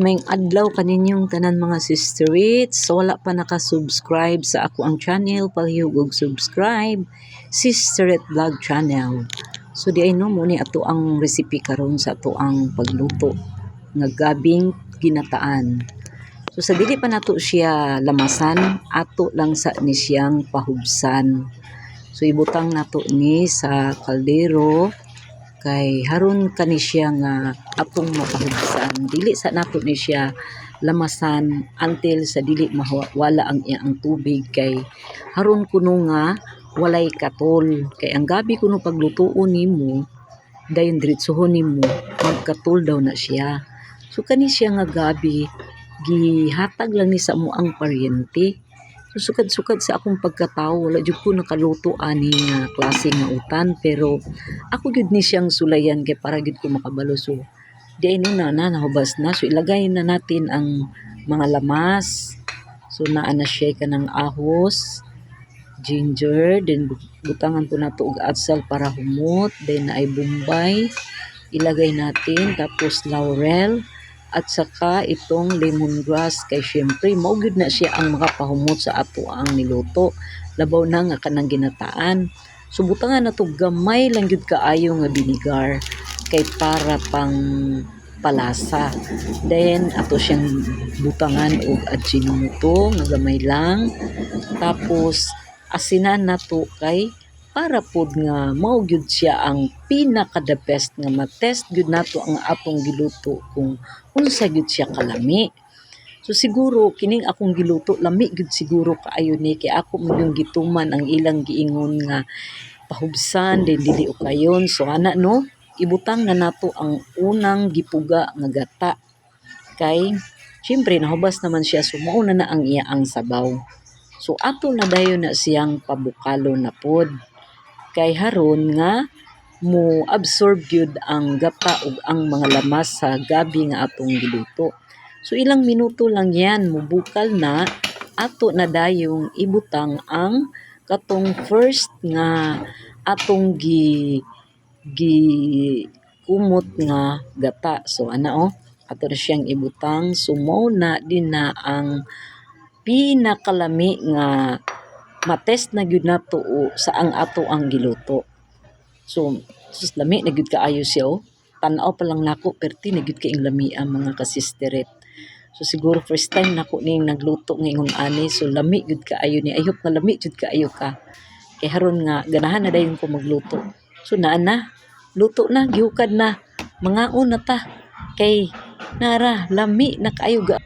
May adlaw kaninyong tanan mga sisterites. So wala pa naka-subscribe sa ako ang channel, palihog og subscribe. Sisteret Vlog Channel. So di ay no muni ato ang recipe karon sa ato ang pagluto nga gabing ginataan. So sa dili pa nato siya lamasan, ato lang sa ni siyang pahubsan. So ibutang nato ni sa kaldero kay haron kani siya nga atong mapahubsan dili sa nato ni siya lamasan until sa dili mawala ang iyang tubig. Kay haron kuno nga walay katol. Kay ang gabi kuno paglutoon nimo dayon diretsohon nimo magkatol daw na siya. So kani siya nga gabi gihatag lang ni sa mo ang paryente sukad-sukad sa akong pagkatao, wala jud ko nakaluto ani nga klase nga utan. Pero ako gud ni siyang sulayan kay para gud ko makabalo. So di na na nahubas na. So ilagay na natin ang mga lamas. So naa na siya kanang ahos ginger then butangan po nato og atsal para humot. Then ay bombay ilagay natin. Tapos laurel at saka itong lemongrass kay syempre mao gyud na siya ang makapahumot sa ato ang niluto. Labaw na nga kanang ginataan. So butangan na to gamay lang gyud kaayo nga vinegar kay para pang palasa. Then ato siyang butangan og ajinomoto nga gamay lang. Tapos asinan na to kay para pod nga mao siya ang pinaka the best nga matest gyud nato ang atong giluto kung unsa gyud siya kalami. So siguro kining akong giluto lami gyud siguro kaayo ni kay ako mo gituman ang ilang giingon nga pahubsan din dili kayon. So ana no, ibutang na nato ang unang gipuga nga gata. Kay syempre nahubas naman siya so mao na na ang iya ang sabaw. So ato na dayon na siyang pabukalo na pod kay haron nga mo absorb gyud ang gata ug ang mga lamas sa gabi nga atong giluto. So ilang minuto lang yan mubukal na ato na dayong ibutang ang katong first nga atong gi gi kumot nga gata. So ana oh ato na siyang ibutang so mao na din na ang pinakalami nga matest na gyud nato o sa ang ato ang giluto. So, sus lami na gyud kaayo siya oh. Tanaw pa lang nako perti na gyud kaing lami ang mga kasisteret. So siguro first time nako ning nagluto ngayong ani so lami gyud kaayo ni ayop nga lami gyud kaayo ka. Kay haron nga ganahan na dayon ko magluto. So naa na luto na gihukad na mga una ta kay nara lami na kaayo ga